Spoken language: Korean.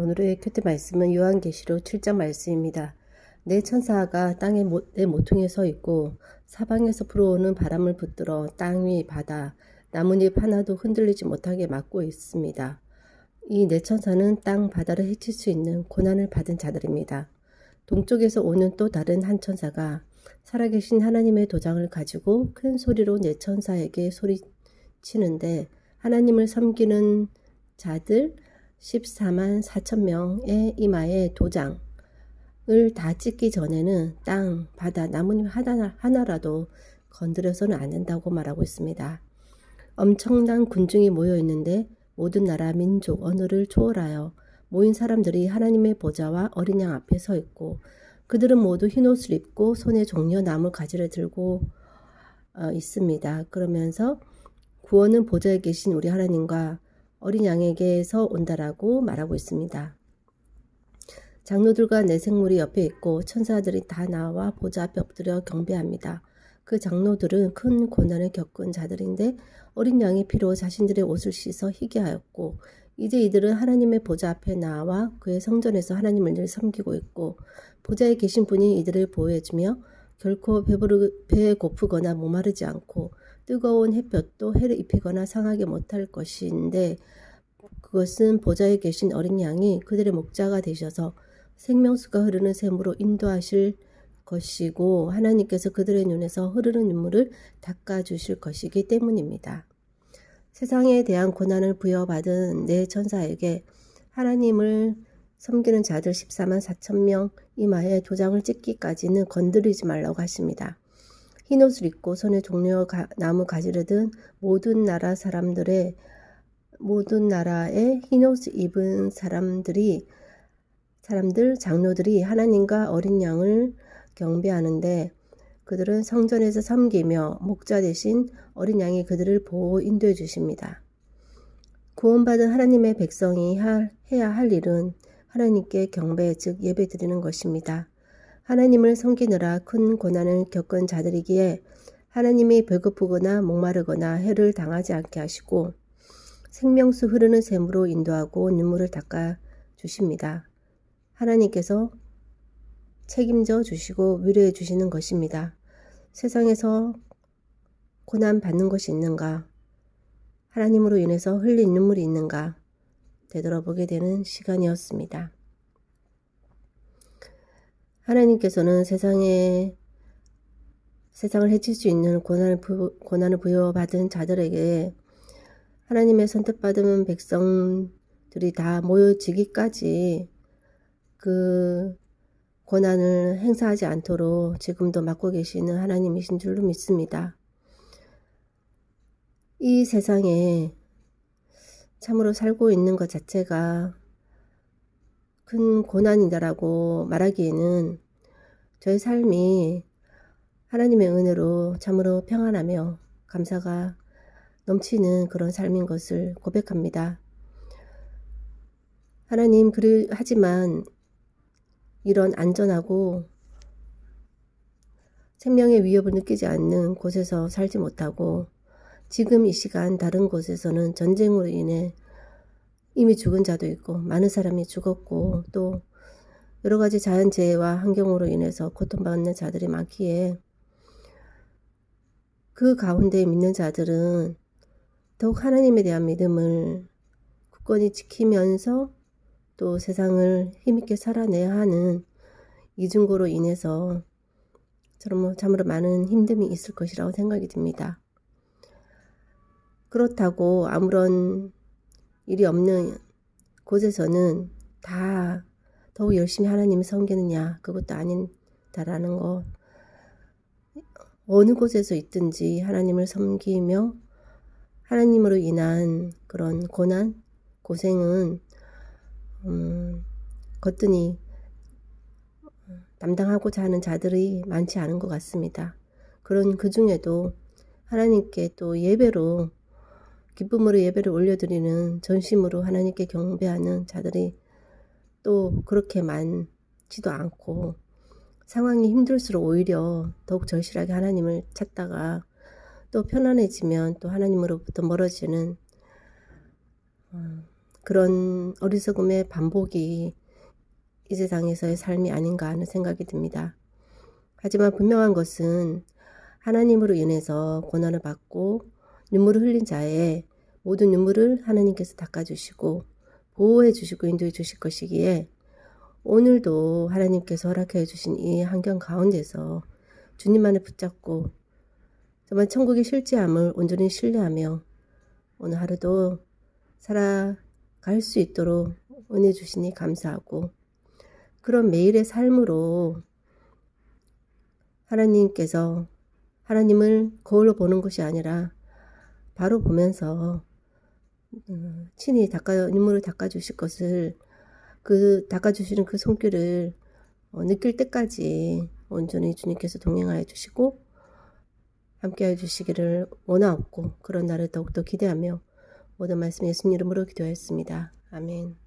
오늘의 큐티 말씀은 요한계시록 7장 말씀입니다. 내 천사가 땅의 모, 내 모퉁이에 서 있고 사방에서 불어오는 바람을 붙들어 땅 위 바다 나뭇잎 하나도 흔들리지 못하게 막고 있습니다. 이 내 천사는 땅 바다를 해칠 수 있는 고난을 받은 자들입니다. 동쪽에서 오는 또 다른 한 천사가 살아계신 하나님의 도장을 가지고 큰 소리로 내 천사에게 소리치는데 하나님을 섬기는 자들 14만 4천 명의 이마에 도장을 다 찍기 전에는 땅, 바다, 나뭇잎 하나, 하나 라도 건드려서는 안 된다고 말하고 있습니다. 엄청난 군중이 모여 있는데 모든 나라, 민족, 언어를 초월하여 모인 사람들이 하나님의 보좌와 어린 양 앞에 서 있고 그들은 모두 흰 옷을 입고 손에 종려 나무 가지를 들고 어, 있습니다. 그러면서 구원은 보좌에 계신 우리 하나님과 어린 양에게서 온다라고 말하고 있습니다. 장로들과 내생물이 옆에 있고 천사들이 다 나와 보좌 앞에 엎드려 경배합니다. 그 장로들은 큰 고난을 겪은 자들인데 어린 양의 피로 자신들의 옷을 씻어 희게 하였고 이제 이들은 하나님의 보좌 앞에 나와 그의 성전에서 하나님을 늘 섬기고 있고 보좌에 계신 분이 이들을 보호해주며 결코 배부르, 배에 고프거나 목마르지 않고 뜨거운 햇볕도 해를 입히거나 상하게 못할 것인데 그것은 보좌에 계신 어린 양이 그들의 목자가 되셔서 생명수가 흐르는 샘으로 인도하실 것이고 하나님께서 그들의 눈에서 흐르는 눈물을 닦아 주실 것이기 때문입니다. 세상에 대한 고난을 부여받은 내 천사에게 하나님을 섬기는 자들 14만 4천 명 이마에 도장을 찍기까지는 건드리지 말라고 하십니다. 흰 옷을 입고 손에 종려 나무 가지를 든 모든 나라 사람들의 모든 나라의 흰 옷을 입은 사람들이 사람들 장로들이 하나님과 어린 양을 경배하는데 그들은 성전에서 섬기며 목자 대신 어린 양이 그들을 보호 인도해 주십니다. 구원받은 하나님의 백성이 해야 할 일은 하나님께 경배 즉 예배 드리는 것입니다. 하나님을 섬기느라 큰 고난을 겪은 자들이기에 하나님이 배고프거나 목마르거나 해를 당하지 않게 하시고 생명수 흐르는 샘으로 인도하고 눈물을 닦아 주십니다. 하나님께서 책임져 주시고 위로해 주시는 것입니다. 세상에서 고난 받는 것이 있는가? 하나님으로 인해서 흘린 눈물이 있는가? 되돌아보게 되는 시간이었습니다. 하나님께서는 세상에 세상을 해칠 수 있는 고난을, 부, 고난을 부여받은 자들에게 하나님의 선택받은 백성들이 다 모여지기까지 그 고난을 행사하지 않도록 지금도 맡고 계시는 하나님이신 줄로 믿습니다. 이 세상에 참으로 살고 있는 것 자체가 큰 고난이다라고 말하기에는 저의 삶이 하나님의 은혜로 참으로 평안하며 감사가 넘치는 그런 삶인 것을 고백합니다. 하나님, 그리, 하지만 이런 안전하고 생명의 위협을 느끼지 않는 곳에서 살지 못하고 지금 이 시간 다른 곳에서는 전쟁으로 인해 이미 죽은 자도 있고 많은 사람이 죽었고 또 여러 가지 자연재해와 환경으로 인해서 고통받는 자들이 많기에 그 가운데 믿는 자들은 더욱 하나님에 대한 믿음을 굳건히 지키면서 또 세상을 힘있게 살아내야 하는 이중고로 인해서 저런 참으로 많은 힘듦이 있을 것이라고 생각이 듭니다. 그렇다고 아무런 일이 없는 곳에서는 다 더욱 열심히 하나님을 섬기느냐 그것도 아닌다라는 거 어느 곳에서 있든지 하나님을 섬기며 하나님으로 인한 그런 고난 고생은 음, 거뜬히 담당하고자 하는 자들이 많지 않은 것 같습니다. 그런 그 중에도 하나님께 또 예배로 기쁨으로 예배를 올려드리는 전심으로 하나님께 경배하는 자들이 또 그렇게 많지도 않고 상황이 힘들수록 오히려 더욱 절실하게 하나님을 찾다가 또 편안해지면 또 하나님으로부터 멀어지는 어, 그런 어리석음의 반복이 이 세상에서의 삶이 아닌가 하는 생각이 듭니다. 하지만 분명한 것은 하나님으로 인해서 고난을 받고 눈물을 흘린 자의 모든 눈물을 하나님께서 닦아주시고 보호해 주시고 인도해 주실 것이기에 오늘도 하나님께서 허락해 주신 이 환경 가운데서 주님만을 붙잡고 정말 천국의 실제함을 온전히 신뢰하며 오늘 하루도 살아갈 수 있도록 은혜 주시니 감사하고 그런 매일의 삶으로 하나님께서 하나님을 거울로 보는 것이 아니라 바로 보면서 음, 친히 닦아 눈물을 닦아 주실 것을 그 닦아 주시는 그 손길을 어, 느낄 때까지 온전히 주님께서 동행하여 주시고 함께하여 주시기를 원하옵고 그런 날을 더욱더 기대하며 모든 말씀 예수님 이름으로 기도하였습니다. 아멘.